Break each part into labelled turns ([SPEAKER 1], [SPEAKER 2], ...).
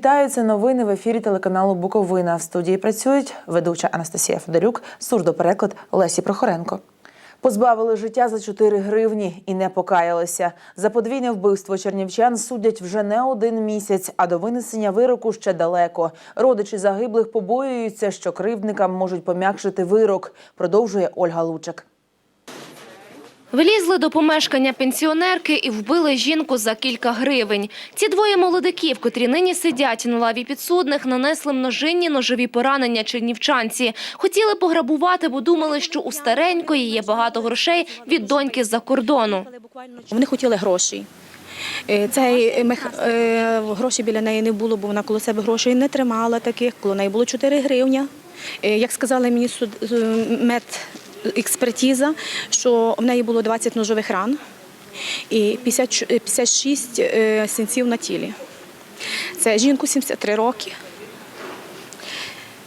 [SPEAKER 1] вітаю. Це новини в ефірі телеканалу Буковина. В студії працюють ведуча Анастасія Федорюк, сурдопереклад Лесі Прохоренко. Позбавили життя за 4 гривні і не покаялися. За подвійне вбивство чернівчан судять вже не один місяць, а до винесення вироку ще далеко. Родичі загиблих побоюються, що кривдникам можуть пом'якшити вирок. Продовжує Ольга Лучак.
[SPEAKER 2] Влізли до помешкання пенсіонерки і вбили жінку за кілька гривень. Ці двоє молодиків, котрі нині сидять на лаві підсудних, нанесли множинні ножові поранення чернівчанці. Хотіли пограбувати, бо думали, що у старенької є багато грошей від доньки з-за кордону.
[SPEAKER 3] Вони хотіли гроші. Е, Цей мех... е, гроші біля неї не було, бо вона коло себе грошей не тримала таких. Коло неї було 4 гривня. Е, Як сказали мені суд... е, медекспертиза, що в неї було 20 ножових ран і 50... ч- е, 56 е, синців на тілі. Це жінку 73 роки,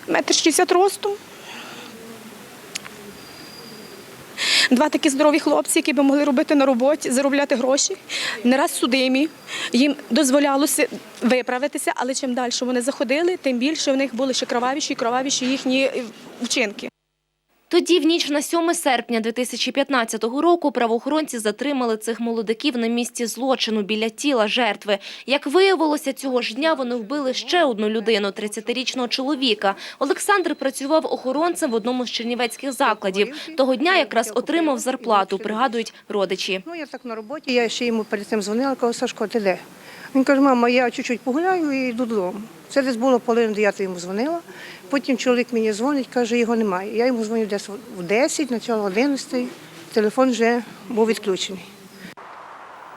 [SPEAKER 3] метр 60 росту. Два такі здорові хлопці, які би могли робити на роботі, заробляти гроші, не раз судимі. Їм дозволялося виправитися, але чим далі вони заходили, тим більше в них були ще кровавіші і кровавіші їхні е, вчинки.
[SPEAKER 2] Тоді, в ніч на 7 серпня 2015 року, правоохоронці затримали цих молодиків на місці злочину біля тіла жертви. Як виявилося, цього ж дня вони вбили ще одну людину – 30-річного чоловіка. Олександр працював охоронцем в одному з чернівецьких закладів. Того дня якраз отримав зарплату, пригадують родичі.
[SPEAKER 4] Ну, я так на роботі, я ще йому перед цим дзвонила, кажу, Сашко, ти де? Він каже, мама, я чуть-чуть погуляю і йду додому. Це десь було половина дев'ятої йому дзвонила. Потім чоловік мені дзвонить, каже, його немає. Я йому дзвоню десь в 10, начало 11, телефон вже був відключений.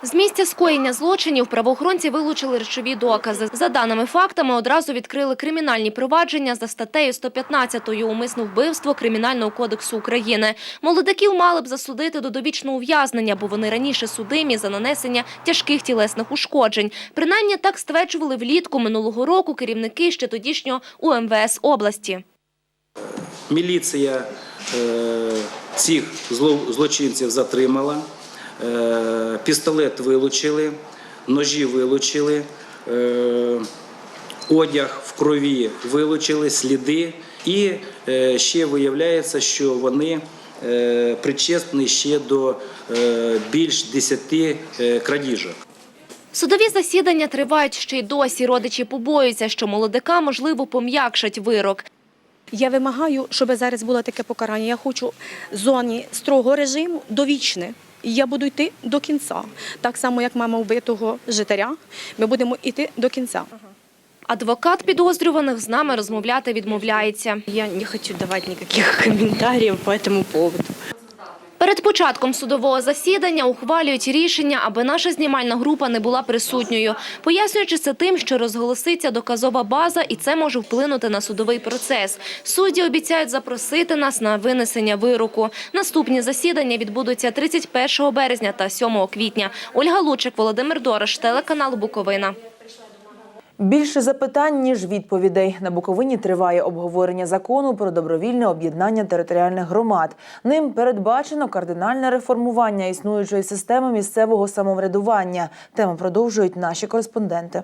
[SPEAKER 2] З місця скоєння злочинів правоохоронці вилучили речові докази. За даними фактами, одразу відкрили кримінальні провадження за статтею 115 «Умисне вбивство Кримінального кодексу України». Молодиків мали б засудити до довічного ув'язнення, бо вони раніше судимі за нанесення тяжких тілесних ушкоджень. Принаймні так стверджували влітку минулого року керівники ще тодішнього УМВС області.
[SPEAKER 5] Міліція е, цих зло- злочинців затримала, пістолет вилучили, ножі вилучили, е, одяг в крові вилучили, сліди. І е, ще виявляється, що вони е, причетні ще до е, більш 10 е, крадіжок.
[SPEAKER 2] Судові засідання тривають ще й досі. Родичі побоюються, що молодика, можливо, пом'якшать вирок.
[SPEAKER 3] Я вимагаю, щоб зараз було таке покарання. Я хочу зоні строгого режиму довічне. І я буду йти до кінця. Так само, як мама вбитого житаря, ми будемо йти до кінця.
[SPEAKER 2] Адвокат підозрюваних з нами розмовляти відмовляється.
[SPEAKER 6] Я не хочу давати ніяких коментарів по цьому поводу.
[SPEAKER 2] Перед початком судового засідання ухвалюють рішення, аби наша знімальна група не була присутньою, пояснюючи це тим, що розголоситься доказова база, і це може вплинути на судовий процес. Судді обіцяють запросити нас на винесення вироку. Наступні засідання відбудуться 31 березня та 7 квітня. Ольга Лучик, Володимир Дорож, телеканал Буковина.
[SPEAKER 1] Більше запитань ніж відповідей на Буковині триває обговорення закону про добровільне об'єднання територіальних громад. Ним передбачено кардинальне реформування існуючої системи місцевого самоврядування. Тему продовжують наші кореспонденти.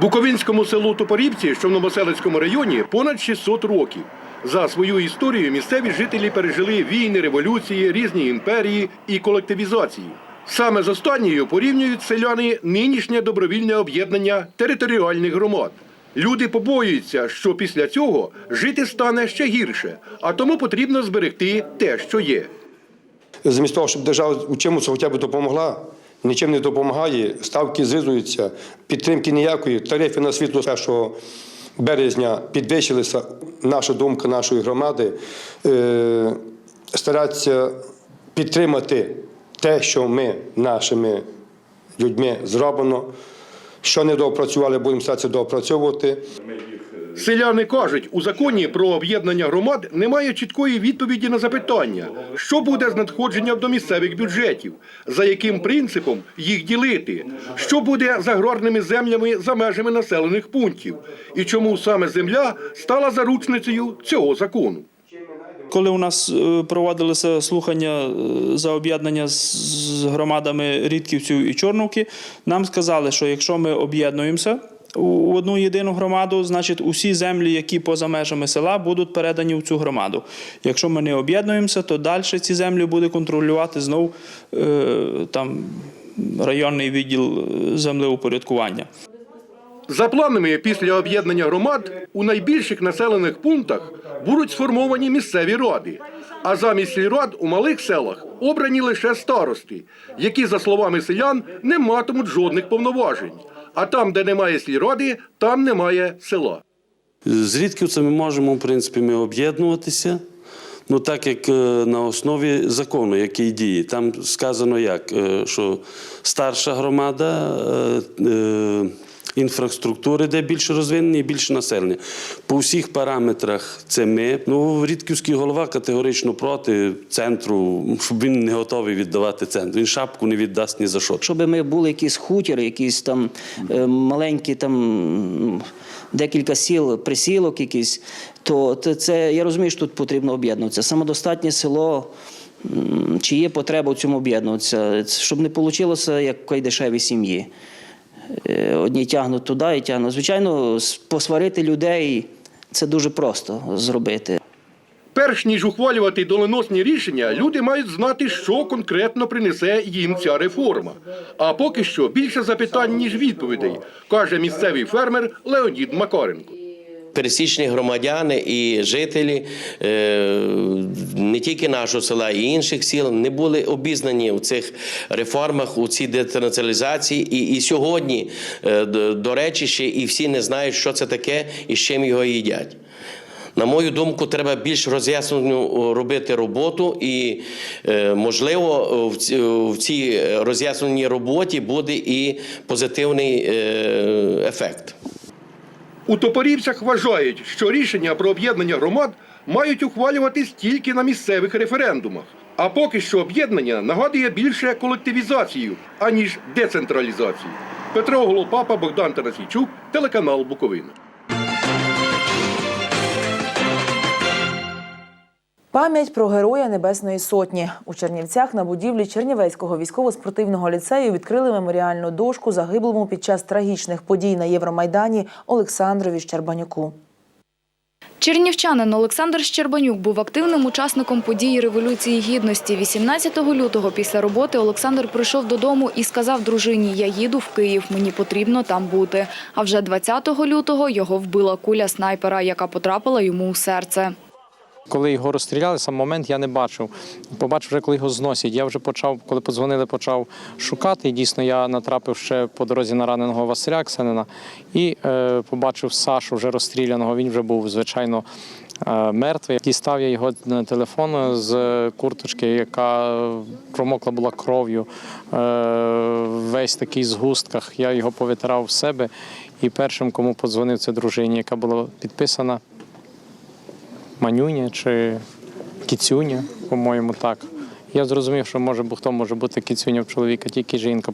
[SPEAKER 7] Буковинському селу Топорівці, що в Новоселицькому районі, понад 600 років. За свою історію місцеві жителі пережили війни, революції, різні імперії і колективізації. Саме з останньою порівнюють селяни нинішнє добровільне об'єднання територіальних громад. Люди побоюються, що після цього жити стане ще гірше, а тому потрібно зберегти те, що є.
[SPEAKER 8] замість того, щоб держава у чомусь хоча б допомогла, нічим не допомагає, ставки зрізуються, підтримки ніякої, тарифи на світло 1 березня підвищилися. Наша думка нашої громади е, старатися підтримати те, що ми нашими людьми зроблено. Що не доопрацювали, будемо старатися доопрацьовувати.
[SPEAKER 7] Селяни кажуть, у законі про об'єднання громад немає чіткої відповіді на запитання, що буде з надходженням до місцевих бюджетів, за яким принципом їх ділити, що буде з аграрними землями за межами населених пунктів, і чому саме земля стала заручницею цього закону.
[SPEAKER 9] Коли у нас е, проводилися слухання е, за об'єднання з- громадами Рідківців і Чорновки, нам сказали, що якщо ми об'єднуємося, у одну єдину громаду, значить, усі землі, які поза межами села, будуть передані в цю громаду. Якщо ми не об'єднуємося, то далі ці землі буде контролювати знов е, там, районний відділ землеупорядкування.
[SPEAKER 7] За планами після об'єднання громад у найбільших населених пунктах будуть сформовані місцеві ради. А замість сільрад у малих селах обрані лише старости, які, за словами селян, не матимуть жодних повноважень. А там, де немає сільради, там немає села.
[SPEAKER 10] З рідківцями можемо, в принципі, ми об'єднуватися. Ну, так як е, на основі закону, який діє. Там сказано як, е, що старша громада е, інфраструктури, де більше розвинені і більше населення. По всіх параметрах це ми. Ну, Рідківський голова категорично проти центру, щоб він не готовий віддавати центру. Він шапку не віддасть ні за що.
[SPEAKER 11] Щоб ми були якісь хутір, якісь там е, маленькі там декілька сіл, присілок якісь, то це, я розумію, що тут потрібно об'єднуватися. Самодостатнє село. Чи є потреба в цьому об'єднуватися, щоб не вийшло, як в кайдешевій сім'ї. Е, Одні тягнуть туди і тягнуть. Звичайно, посварити людей це дуже просто зробити.
[SPEAKER 7] Перш ніж ухвалювати доленосні рішення, люди мають знати, що конкретно принесе їм ця реформа. А поки що більше запитань, ніж відповідей, каже місцевий фермер Леонід Макаренко.
[SPEAKER 12] Пересічні громадяни і жителі е, не тільки нашого села, і інших сіл не були обізнані у цих реформах, у цій децентралізації. І, і сьогодні, е, до, речі, ще і всі не знають, що це таке і з чим його їдять. На мою думку, треба більш роз'яснену робити роботу, і е, можливо в цій роз'ясненій роботі буде і позитивний ефект.
[SPEAKER 7] У Топорівцях вважають, що рішення про об'єднання громад мають ухвалюватись тільки на місцевих референдумах. А поки що об'єднання нагадує більше колективізацію, аніж децентралізацію. Петро Голопапа, Богдан Тарасійчук, телеканал Буковина.
[SPEAKER 1] Пам'ять про героя Небесної Сотні у Чернівцях на будівлі Чернівецького військово-спортивного ліцею відкрили меморіальну дошку загиблому під час трагічних подій на Євромайдані Олександрові Щербанюку.
[SPEAKER 13] Чернівчанин Олександр Щербанюк був активним учасником події Революції Гідності. 18 лютого після роботи Олександр прийшов додому і сказав дружині «Я їду в Київ, мені потрібно там бути». А вже 20 лютого його вбила куля снайпера, яка потрапила йому у серце.
[SPEAKER 14] Коли його розстріляли, сам момент я не бачив. Побачив вже, коли його зносять. Я вже почав, коли подзвонили, почав шукати. І дійсно я натрапив ще по дорозі на раненого Василя Ксенина і е, побачив Сашу вже розстріляного. Він вже був, звичайно, е, мертвий. Дістав я його на телефон з курточки, яка промокла була кров'ю. Е, весь такий згустках. Я його повитирав в себе. І першим, кому подзвонив, це дружині, яка була підписана. Манюня чи Кіцюня, по-моєму, так. Я зрозумів, що може бо хто може бути кіцюня в чоловіка, тільки жінка.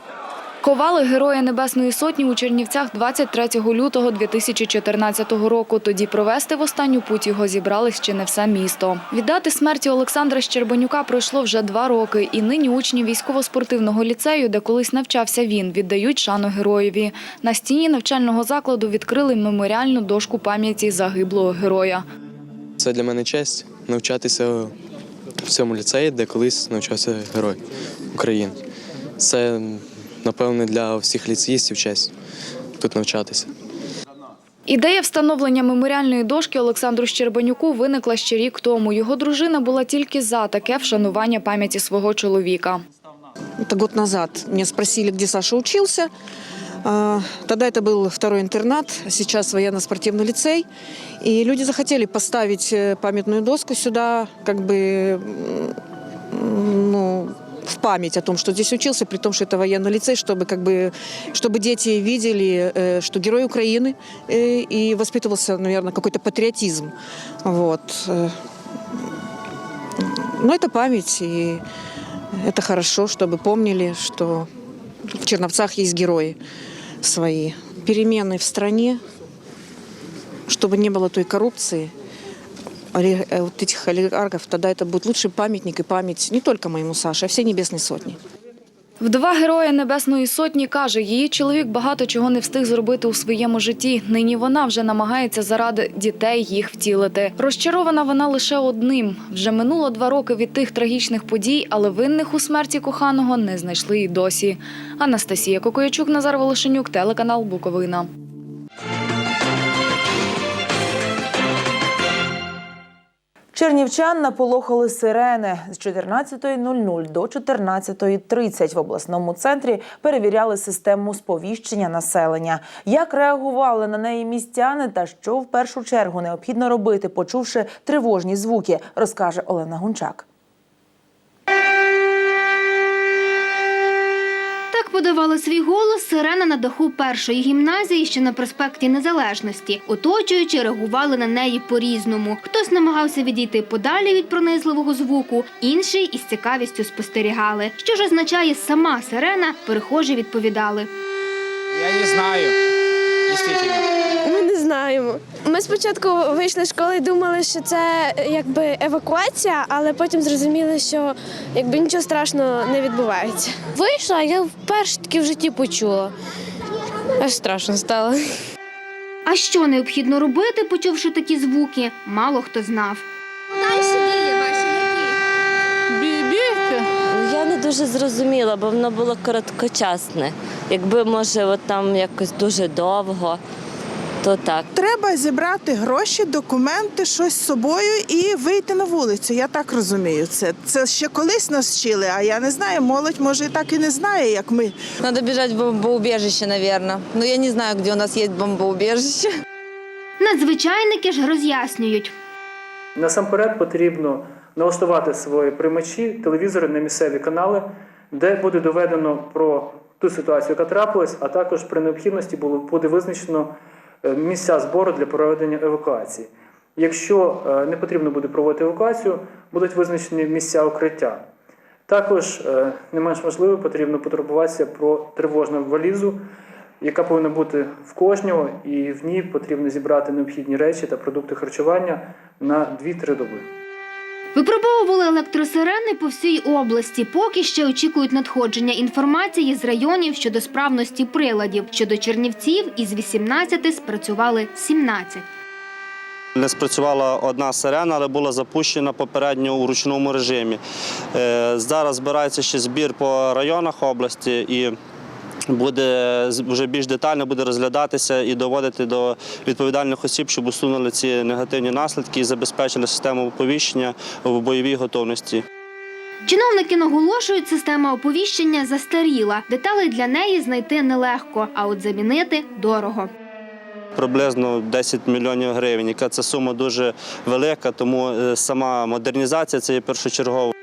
[SPEAKER 13] Ковали Героя Небесної Сотні у Чернівцях 23 лютого 2014 року. Тоді провести в останню путь його зібрались ще не все місто. Віддати смерті Олександра Щербанюка пройшло вже два роки, і нині учні військово-спортивного ліцею, де колись навчався він, віддають шану героєві. На стіні навчального закладу відкрили меморіальну дошку пам'яті загиблого героя.
[SPEAKER 15] Це для мене честь навчатися в цьому ліцеї, де колись навчався герой України. Це, напевне, для всіх ліцеїстів честь тут навчатися.
[SPEAKER 13] Ідея встановлення меморіальної дошки Олександру Щербанюку виникла ще рік тому. Його дружина була тільки за таке вшанування пам'яті свого чоловіка.
[SPEAKER 16] Это год назад меня спросили, где Саша учился. А, Тогда это был второй интернат, сейчас военно-спортивный лицей. И люди захотели поставить э, памятную доску сюда, как бы ну, в память о том, что здесь учился, при том, что это военный лицей, чтобы, как бы, чтобы дети видели, э, что герой Украины, э, и воспитывался, наверное, какой-то патриотизм. Вот. Но это память, и это хорошо, чтобы помнили, что в Черновцах есть герои свои. Перемены в стране, чтобы не было той коррупции, оли- э, вот этих олигархов, тогда это будет лучший памятник и память не только моему Саше, а всей Небесной Сотни.
[SPEAKER 13] Вдова героя Небесної Сотні каже, її чоловік багато чого не встиг зробити у своєму житті. Нині вона вже намагається заради дітей їх втілити. Розчарована вона лише одним. Вже минуло два роки від тих трагічних подій, але винних у смерті коханого не знайшли й досі. Анастасія Кокоячук, Назар Волошенюк, телеканал Буковина.
[SPEAKER 1] Чернівчан наполохали сирени. З 14.00 до 14.30 в обласному центрі перевіряли систему сповіщення населення. Як реагували на неї містяни та що в першу чергу необхідно робити, почувши тривожні звуки, розкаже Олена Гунчак.
[SPEAKER 17] Подавала свій голос сирена на даху першої гімназії, що на проспекті Незалежності. Оточуючи, реагували на неї по-різному. Хтось намагався відійти подалі від пронизливого звуку, інший із цікавістю спостерігали. Що ж означає сама сирена, перехожі відповідали.
[SPEAKER 14] Я не знаю. Дійсно.
[SPEAKER 18] Ми знаємо. Ми спочатку вийшли з школи і думали, що це якби евакуація, але потім зрозуміли, що якби нічого страшного не відбувається. Вийшла, я вперше таки в житті почула. Аж страшно стало.
[SPEAKER 17] А що необхідно робити, почувши такі звуки, мало хто знав.
[SPEAKER 6] Я не дуже зрозуміла, бо воно було короткочасне. Якби, може, от там якось дуже довго, то так.
[SPEAKER 19] Треба зібрати гроші, документи, щось з собою і вийти на вулицю. Я так розумію. Це це ще колись нас вчили, а я не знаю. Молодь може і так і не знає, як ми.
[SPEAKER 20] Надо бежать в бомбоубежище, наверное. Но я не знаю, где у нас есть бомбоубежище.
[SPEAKER 17] Надзвичайники ж роз'яснюють.
[SPEAKER 21] Насамперед потрібно налаштувати свої приймачі, телевізори на місцеві канали, де буде доведено про ту ситуацію, яка трапилась, а також при необхідності було буде визначено місця збору для проведення евакуації. Якщо е, не потрібно буде проводити евакуацію, будуть визначені місця укриття. Також е, не менш важливо, потрібно потурбуватися про тривожну валізу, яка повинна бути в кожного, і в ній потрібно зібрати необхідні речі та продукти харчування на 2-3 доби.
[SPEAKER 17] Випробовували електросирени по всій області. Поки ще очікують надходження інформації з районів щодо справності приладів. Щодо Чернівців із 18 спрацювали 17.
[SPEAKER 22] Не спрацювала одна сирена, але була запущена попередньо у ручному режимі. Е, Зараз збирається ще збір по районах області і буде вже більш детально буде розглядатися і доводити до відповідальних осіб, щоб усунули ці негативні наслідки і забезпечили систему оповіщення в бойовій готовності.
[SPEAKER 17] Чиновники наголошують, система оповіщення застаріла. Деталей для неї знайти нелегко, а от замінити дорого.
[SPEAKER 22] Приблизно 10 мільйонів гривень, яка це сума дуже велика, тому е, сама модернізація це є першочергова.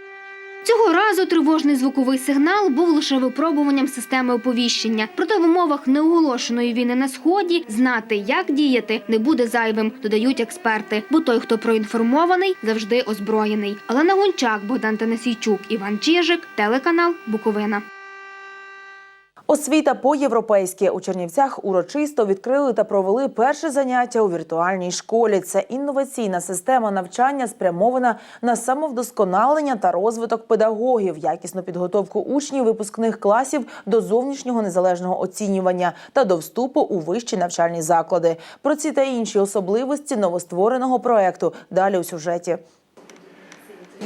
[SPEAKER 17] Цього тривожний звуковий сигнал був лише випробуванням системи оповіщення. Проте в умовах неоголошеної війни на сході знати, як діяти, не буде зайвим, додають експерти. Бо той, хто проінформований, завжди озброєний. Олена Гончак, Богдан Танасійчук, Іван Чижик, телеканал Буковина.
[SPEAKER 1] Освіта по-європейськи у Чернівцях урочисто відкрили та провели перше заняття у віртуальній школі. Це інноваційна система навчання, спрямована на самовдосконалення та розвиток педагогів, якісну підготовку учнів випускних класів до зовнішнього незалежного оцінювання та до вступу у вищі навчальні заклади. Про ці та інші особливості новоствореного проекту далі у сюжеті.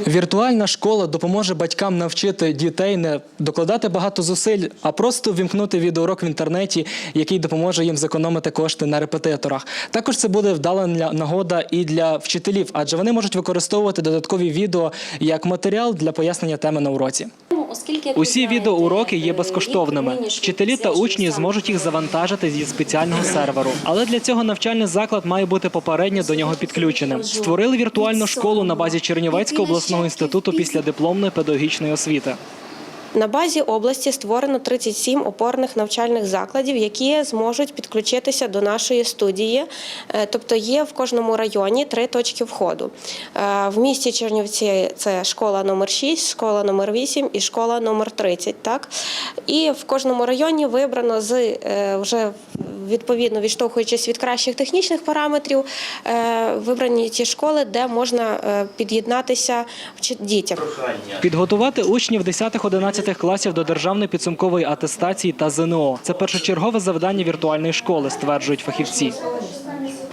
[SPEAKER 23] Віртуальна школа допоможе батькам навчити дітей не докладати багато зусиль, а просто вімкнути відеоурок в інтернеті, який допоможе їм зекономити кошти на репетиторах. Також це буде вдала нагода і для вчителів, адже вони можуть використовувати додаткові відео як матеріал для пояснення теми на уроці.
[SPEAKER 24] Усі відеоуроки є безкоштовними. Вчителі та учні зможуть їх завантажити зі спеціального серверу. Але для цього навчальний заклад має бути попередньо до нього підключеним. Створили віртуальну школу на базі Чернівецького обласного інституту післядипломної педагогічної освіти.
[SPEAKER 25] На базі області створено 37 опорних навчальних закладів, які зможуть підключитися до нашої студії. Е, Тобто є в кожному районі три точки входу. Е, В місті Чернівці це школа номер 6, школа номер 8 і школа номер 30. Так? І в кожному районі вибрано з е, вже відповідно відштовхуючись від кращих технічних параметрів, вибрані ті школи, де можна під'єднатися дітям.
[SPEAKER 24] Підготувати учнів 10-11 класів до державної підсумкової атестації та ЗНО це першочергове завдання віртуальної школи, стверджують фахівці.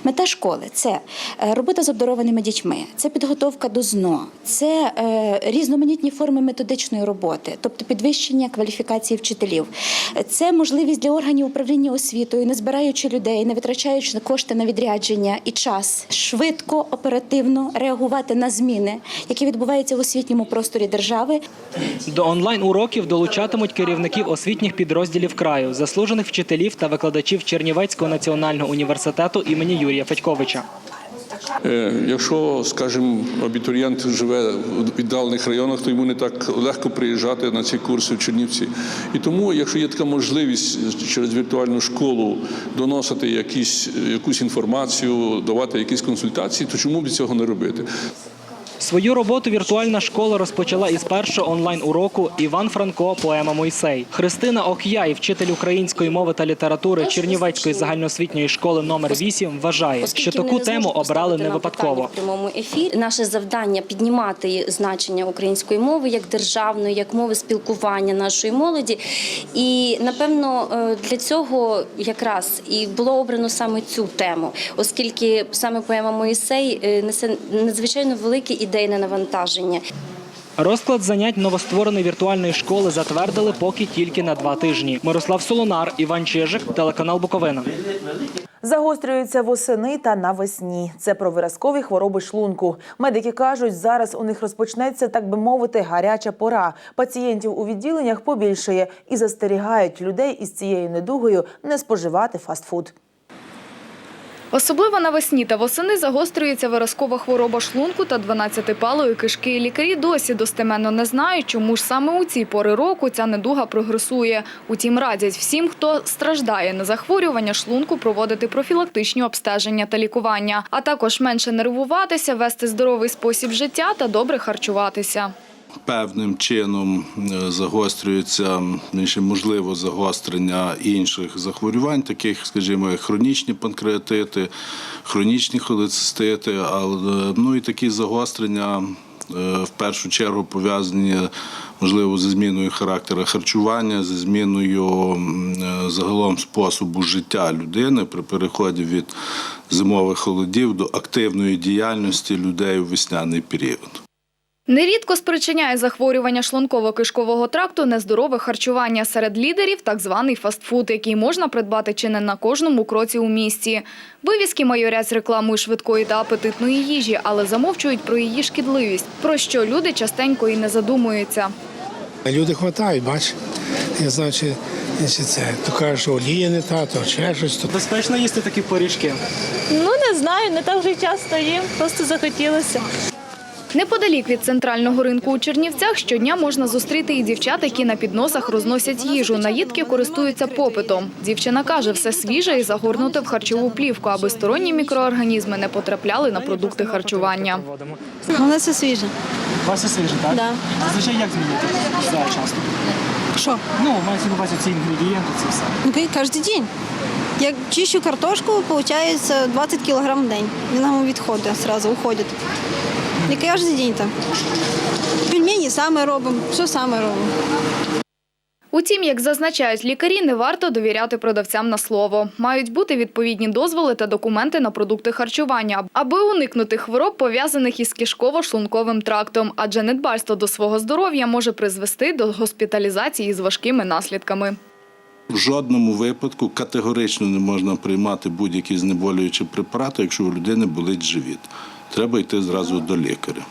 [SPEAKER 26] Мета школи це е, робота з обдарованими дітьми, це підготовка до ЗНО, це е, різноманітні форми методичної роботи, тобто підвищення кваліфікації вчителів. Це можливість для органів управління освітою, не збираючи людей, не витрачаючи кошти на відрядження і час, швидко, оперативно реагувати на зміни, які відбуваються в освітньому просторі держави.
[SPEAKER 24] До онлайн-уроків долучатимуть керівників освітніх підрозділів краю, заслужених вчителів та викладачів Чернівецького національного університету імені Юрія Федьковича.
[SPEAKER 27] Е, Якщо, скажімо, абітурієнт живе в віддалених районах, то йому не так легко приїжджати на ці курси в Чернівці. І тому, якщо є така можливість через віртуальну школу доносити якісь, якусь інформацію, давати якісь консультації, то чому б цього не робити?
[SPEAKER 24] Свою роботу віртуальна школа розпочала із першого онлайн-уроку Іван Франко, поема Мойсей. Христина Ок'яй, вчитель української мови та літератури Чернівецької загальноосвітньої школи номер 8 вважає, що таку тему обрали не випадково.
[SPEAKER 26] в прямому ефірі. Наше завдання піднімати значення української мови як державної, як мови спілкування нашої молоді. І напевно е, для цього якраз і було обрано саме цю тему, оскільки саме поема Моїсей е, несе надзвичайно велике ідейне навантаження.
[SPEAKER 24] Розклад занять новоствореної віртуальної школи затвердили поки тільки на два тижні. Мирослав Солонар, Іван Чижик, телеканал Буковина.
[SPEAKER 1] Загострюються восени та навесні. Це про виразкові хвороби шлунку. Медики кажуть, зараз у них розпочнеться, так би мовити, гаряча пора. Пацієнтів у відділеннях побільшає і застерігають людей із цією недугою не споживати фастфуд.
[SPEAKER 13] Особливо навесні та восени загострюється виразкова хвороба шлунку та 12-палої кишки. Лікарі досі достеменно не знають, чому ж саме у ці пори року ця недуга прогресує. Утім, радять всім, хто страждає на захворювання шлунку, проводити профілактичні обстеження та лікування, а також менше нервуватися, вести здоровий спосіб життя та добре харчуватися.
[SPEAKER 28] Певним чином е, загострюється можливо загострення інших захворювань, таких, скажімо, як хронічні панкреатити, хронічні холецистити, але ну і такі загострення. е, В першу чергу пов'язані можливо зі зміною характеру харчування, зі зміною е, загалом способу життя людини при переході від зимових холодів до активної діяльності людей у весняний період.
[SPEAKER 13] Нерідко спричиняє захворювання шлунково-кишкового тракту нездорове харчування серед лідерів, так званий фастфуд, який можна придбати чи не на кожному кроці у місті. Вивіски майорять з рекламою швидкої та апетитної їжі, але замовчують про її шкідливість, про що люди частенько і не задумуються.
[SPEAKER 29] Люди хватають, бач. Я знаю, чи, чи це. То кажуть, що олія не та, то ще щось. То...
[SPEAKER 24] Безпечно їсти такі пиріжки.
[SPEAKER 30] Ну не знаю, не так вже часто їм, просто захотілося.
[SPEAKER 13] Неподалік від центрального ринку у Чернівцях щодня можна зустріти і дівчат, які на підносах розносять їжу. Наїдки користуються попитом. Дівчина каже, все свіже і загорнуте в харчову плівку, аби сторонні мікроорганізми не потрапляли на продукти харчування.
[SPEAKER 30] Воно все свіже.
[SPEAKER 24] У вас все свіже, так?
[SPEAKER 30] Да.
[SPEAKER 24] Зазвичай як змінити за часто?
[SPEAKER 30] Що?
[SPEAKER 24] Ну, мається на увазі ці інгредієнти, це все.
[SPEAKER 30] Ну, кожен день. Як чищу картошку, виходить 20 кг в день. Вона відходить, одразу уходить. І кожен день так. Пельмені саме робимо, все саме робимо.
[SPEAKER 13] Утім, як зазначають лікарі, не варто довіряти продавцям на слово. Мають бути відповідні дозволи та документи на продукти харчування, аби уникнути хвороб, пов'язаних із кишково-шлунковим трактом, адже недбальство до свого здоров'я може призвести до госпіталізації з важкими наслідками.
[SPEAKER 28] В жодному випадку категорично не можна приймати будь-які знеболюючі препарати, якщо у людини болить живіт. Треба йти зразу до лікаря.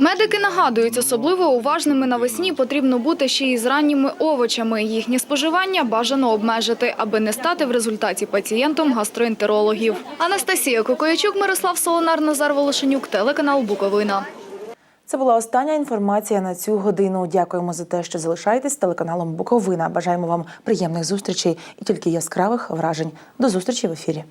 [SPEAKER 13] Медики нагадують, особливо уважними навесні потрібно бути ще й з ранніми овочами. Їхнє споживання бажано обмежити, аби не стати в результаті пацієнтом гастроентерологів. Анастасія Кокоячук, Мирослав Солонар, Назар Волошенюк, телеканал Буковина.
[SPEAKER 1] Це була остання інформація на цю годину. Дякуємо за те, що залишаєтесь з телеканалом Буковина. Бажаємо вам приємних зустрічей і тільки яскравих вражень. До зустрічі в ефірі.